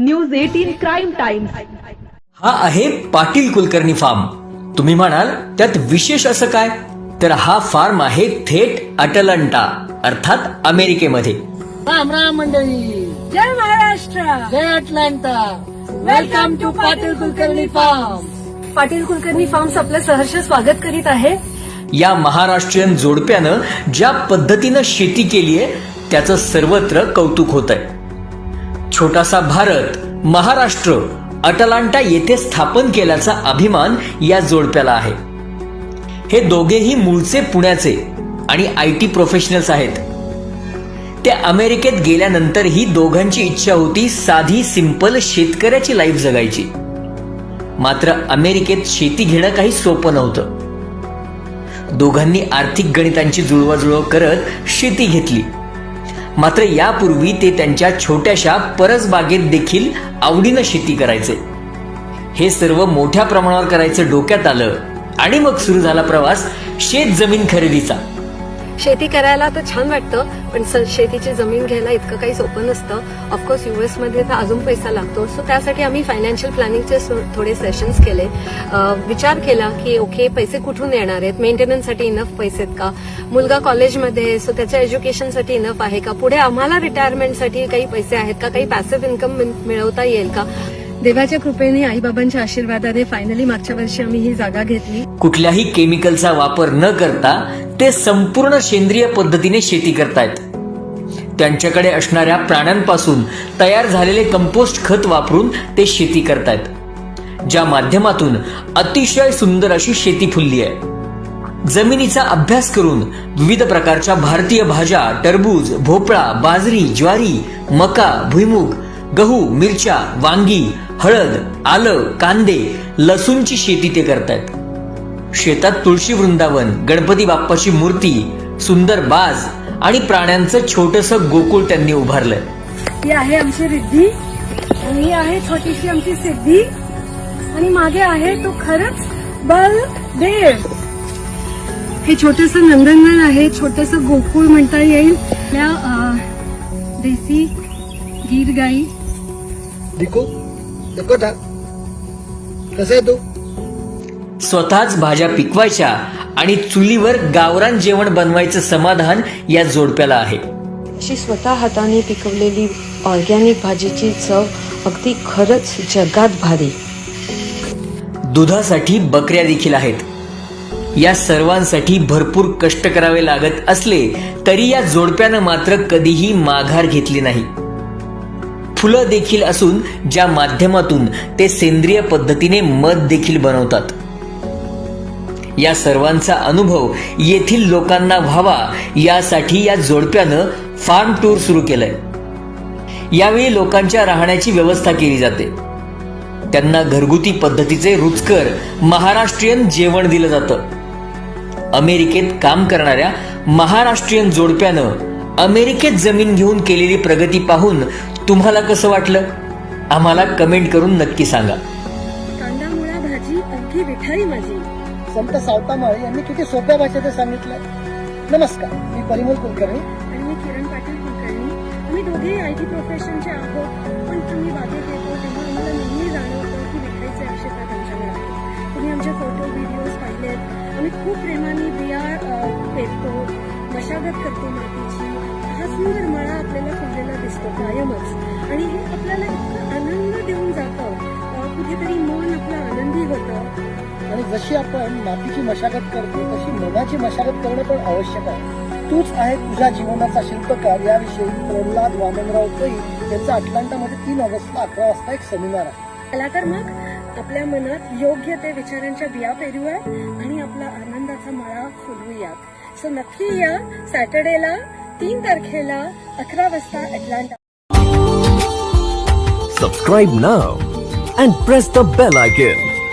News eighteen crime times. हा आहे Patil Kulkarni form. तुम्ही म्हणाल त्यात विशेष असं काय? तर हा फार्म आहे थेट अटलंटा अर्थात अमेरिकेमध्ये. राम राम मंडळी. जय महाराष्ट्र. जय Atlanta. Welcome to Patil Kulkarni farm. Patil Kulkarni farms आपलं सहर्ष स्वागत करीत आहे. या महाराष्ट्रीयन जोडप्यानं ज्या पद्धतीनं शेती केली आहे त्याचं सर्वत्र कौतुक होत आहे छोटासा भारत महाराष्ट्र अटलांटा येथे स्थापन केल्याचा अभिमान या जोडप्याला आहे. हे दोघेही मूळचे पुण्याचे आणि आय टी प्रोफेशनल्स आहेत. ते अमेरिकेत गेल्यानंतरही दोघांची इच्छा होती साधी सिंपल शेतकऱ्याची लाईफ जगायची. मात्र अमेरिकेत शेती घेणं काही सोपं नव्हतं. दोघांनी आर्थिक गणितांची जुळवाजुळव करत शेती घेतली. मात्र यापूर्वी ते त्यांच्या छोट्याशा परसबागेत देखील आवडीनं शेती करायचे. हे सर्व मोठ्या प्रमाणावर करायचं डोक्यात आलं आणि मग सुरू झाला प्रवास शेत जमीन खरेदीचा. शेती करायला तर छान वाटतं पण शेतीची जमीन घ्यायला इतकं काही सोपं नसतं. ऑफकोर्स युएसमध्ये तर अजून पैसा लागतो. सो त्यासाठी आम्ही फायनान्शियल प्लॅनिंगचे थोडे सेशन्स केले. विचार केला की ओके पैसे कुठून येणार आहेत? मेंटेनन्ससाठी इनफ पैसे आहेत का? मुलगा कॉलेजमध्ये सो त्याच्या एज्युकेशनसाठी इनफ आहे का? पुढे आम्हाला रिटायरमेंटसाठी काही पैसे आहेत का? काही पॅसिव्ह इन्कम मिळवता येईल का? देवाच्या कृपेने आईबाबांच्या आशीर्वादाने फायनली मागच्या वर्षी आम्ही ही जागा घेतली. कुठल्याही केमिकलचा वापर न करता ते संपूर्ण सेंद्रिय पद्धतीने शेती करतायत? त्यांच्याकडे असणाऱ्या प्राण्यांपासून तयार झालेले कंपोस्ट खत वापरून ते शेती करतायत ज्या माध्यमातून अतिशय सुंदर अशी शेती फुलली आहे. जमिनीचा अभ्यास करून विविध प्रकारच्या भारतीय भाज्या टरबूज भोपळा बाजरी ज्वारी मका भुईमुग गहू मिरच्या वांगी हळद आलं कांदे लसूणची शेती ते करतायत. शेतात तुळशी वृंदावन गणपती बाप्पाची मूर्ती सुंदर बाज आणि प्राण्यांचं छोटस गोकुळ त्यांनी उभारलंय. ही आहे आमची रिद्धी आणि ही आहे छोटीशी आमची सिद्धी. आणि मागे आहे तो खरंच बलदेव हे छोटस नंदनवन आहे छोटस गोकुळ म्हणता येईल. त्या देसी गीर गाई. दिको देखो था कसं आहे तू? स्वतःच भाज्या पिकवायच्या आणि चुलीवर गावरान जेवण बनवायचं समाधान या जोडप्याला आहे. अशी स्वतः हाताने पिकवलेली ऑर्गॅनिक भाजीची चव अगदी खरंच जगात भारी. दुधासाठी बकऱ्या देखील आहेत. या सर्वांसाठी भरपूर कष्ट करावे लागत असले तरी या जोडप्यानं मात्र कधीही माघार घेतली नाही. फुलं देखील असून ज्या माध्यमातून ते सेंद्रिय पद्धतीने मध देखील बनवतात. या सर्वांचा अनुभव येथील लोकांना व्हावा यासाठी या जोडप्यानं फार्म टूर सुरू केलंय. यावेळी लोकांच्या राहण्याची व्यवस्था केली जाते. त्यांना घरगुती पद्धतीचे रुचकर महाराष्ट्रीयन जेवण दिलं जातं. अमेरिकेत काम करणाऱ्या महाराष्ट्रीयन जोडप्यानं अमेरिकेत जमीन घेऊन केलेली प्रगती पाहून तुम्हाला कसं वाटलं? आम्हाला कमेंट करून नक्की सांगा. कांदा मुळा भाजी अगदी विठारी माझी. संत सावतामाळे यांनी किती सोप्या भाषेत सांगितलं. नमस्कार मी परिमल कुलकर्णी. आणि मी किरण पाटील कुलकर्णी. आम्ही दोघेही आय टी प्रोफेशनचे आहोत पण तुम्ही बागेत येतो तेव्हा आम्हाला नेहमी जाणवतं की विकायचे आवश्यकता आमच्यावर आहे. तुम्ही आमचे फोटो व्हिडिओज पाहिलेत. आम्ही खूप प्रेमाने बिया पेरतो मशागत करतो मातीची. हा सुंदर मळा आपल्याला फुललेला दिसतो कायमच. आणि हे आपल्याला इतकं आनंद जशी आपण मातीची मशागत करतो तशी मनाची मशागत करणं पण आवश्यक आहे. तूच आहे तुझ्या जीवनाचा शिल्पकार. याविषयी प्रल्हाद वामनराव पै यांचा अटलांटामध्ये तीन ऑगस्टला अकरा वाजता एक सेमिनार आहे. चला तर मग आपल्या मनात योग्य ते विचारांच्या बिया पेरूयात आणि आपला आनंदाचा मळा फुलवूयात. सो नक्की या सॅटर्डेला तीन तारखेला अकरा वाजता Atlanta Subscribe now and press the bell icon.